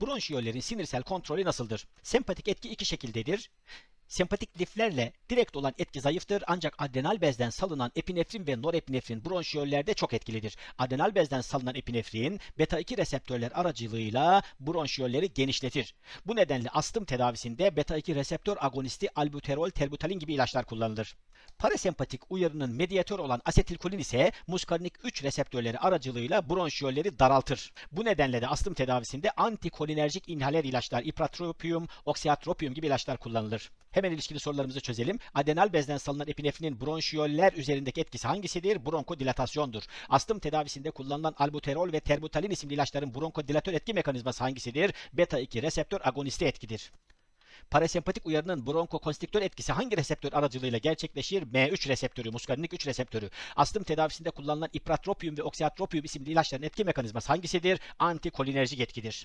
Bronşiyollerin sinirsel kontrolü nasıldır? Sempatik etki iki şekildedir. Sempatik liflerle direkt olan etki zayıftır ancak adrenal bezden salınan epinefrin ve norepinefrin bronşiyollerde çok etkilidir. Adrenal bezden salınan epinefrin beta 2 reseptörler aracılığıyla bronşiyolleri genişletir. Bu nedenle astım tedavisinde beta 2 reseptör agonisti albuterol, terbutalin gibi ilaçlar kullanılır. Parasempatik uyarının medyatör olan asetilkolin ise muskarinik 3 reseptörleri aracılığıyla bronşiyolleri daraltır. Bu nedenle de astım tedavisinde antikolinerjik inhaler ilaçlar, ipratropium, oksiatropium gibi ilaçlar kullanılır. Hemen ilişkili sorularımızı çözelim. Adenal bezden salınan epinefrinin bronşiyoller üzerindeki etkisi hangisidir? Bronkodilatasyondur. Astım tedavisinde kullanılan albuterol ve terbutalin isimli ilaçların bronkodilatör etki mekanizması hangisidir? Beta 2 reseptör agonisti etkidir. Parasempatik uyarının bronkokonstriktör etkisi hangi reseptör aracılığıyla gerçekleşir? M3 reseptörü, muskarinik 3 reseptörü. Astım tedavisinde kullanılan ipratropium ve oksiatropium isimli ilaçların etki mekanizması hangisidir? Antikolinerjik etkidir.